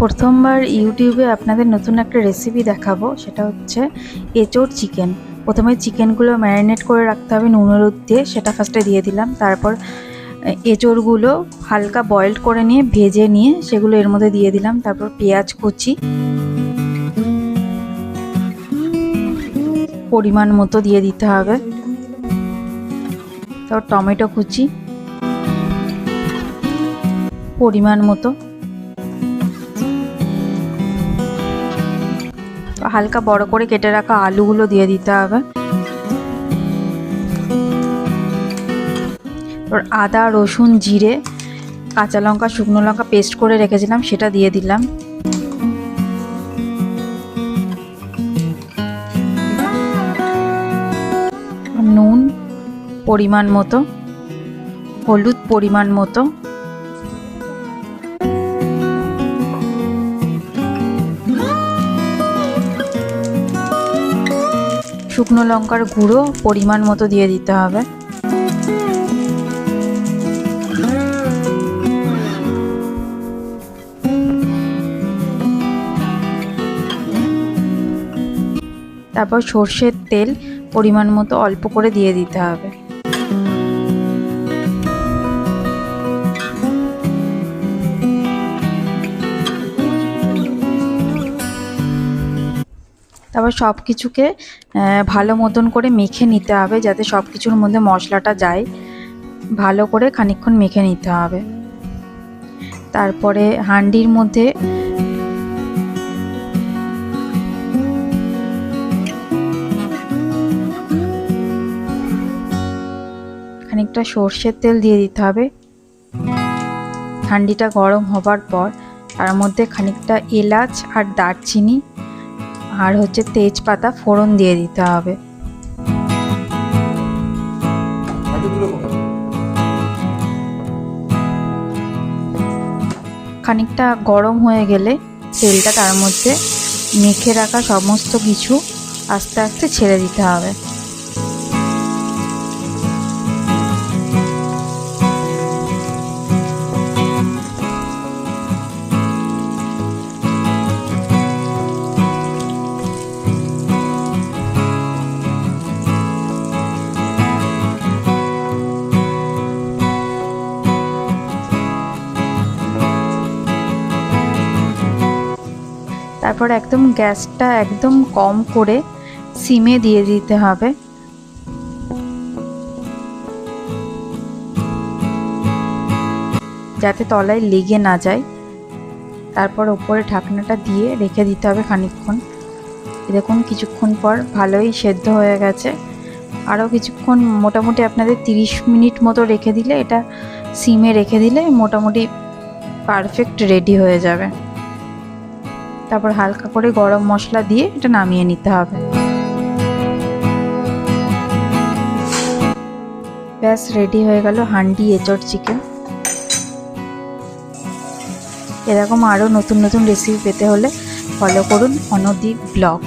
প্রথমবার ইউটিউবে আপনাদের নতুন একটা রেসিপি দেখাবো, সেটা হচ্ছে এঁচোড় চিকেন প্রথমে চিকেনগুলো ম্যারিনেট করে রাখতে হবে নুন হলুদ দিয়ে, সেটা ফার্স্টে দিয়ে দিলাম। তারপর এঁচোড়গুলো হালকা বয়েলড করে নিয়ে, ভেজে নিয়ে, সেগুলো এর মধ্যে দিয়ে দিলাম। তারপর পেঁয়াজ কুচি। পরিমাণ মতো দিয়ে দিতে হবে। তারপর টমেটো কুচি। পরিমাণ মতো। হালকা বড় করে কেটে রাখা আলুগুলো দিয়ে দিতে হবে। এবার আদা, রসুন, জিরে, কাঁচা লঙ্কা, শুকনো লঙ্কা পেস্ট করে রেখেছিলাম, সেটা দিয়ে দিলাম। নুন পরিমাণ মতো, হলুদ পরিমাণ মতো। শুকনো লঙ্কার গুঁড়ো পরিমাণ মতো দিয়ে দিতে হবে। তারপর সর্ষের তেল পরিমাণ মতো অল্প করে দিয়ে দিতে হবে। তারপর সব কিছুকে ভালো মতন করে মেখে নিতে হবে যাতে সব কিছুর মধ্যে মশলাটা যায়। ভালো করে খানিকক্ষণ মেখে নিতে হবে। তারপরে হাঁডির মধ্যে খানিকটা সর্ষের তেল দিয়ে দিতে হবে। হাঁডিটা গরম হবার পর তার মধ্যে খানিকটা এলাচ আর দারচিনি আর হচ্ছে তেজপাতা ফোড়ন দিয়ে দিতে হবে। খানিকটা গরম হয়ে গেলে তেলটা তার মধ্যে মেখে রাখা সমস্ত কিছু আস্তে আস্তে ছেড়ে দিতে হবে। তারপর একদম গ্যাসটা একদম কম করে সিমে দিয়ে দিতে হবে। যাতে তলায় লেগে না যায়। তারপর ওপরে ঢাকনাটা দিয়ে রেখে দিতে হবে খানিকক্ষণ। দেখুন কিছুক্ষণ পর ভালোই সেদ্ধ হয়ে গেছে। আরও কিছুক্ষণ মোটামুটি আপনাদের তিরিশ মিনিট মতো রেখে দিলে এটা সিমে রেখে দিলে মোটামুটি পারফেক্ট রেডি হয়ে যাবে। তারপর হালকা করে গরম মশলা দিয়ে এটা নামিয়ে নিতে হবে। ব্যাস রেডি হয়ে গেল হান্ডি এঁচড় চিকেন এরকম আরও নতুন নতুন রেসিপি পেতে হলে ফলো করুন অনদীপ ব্লগ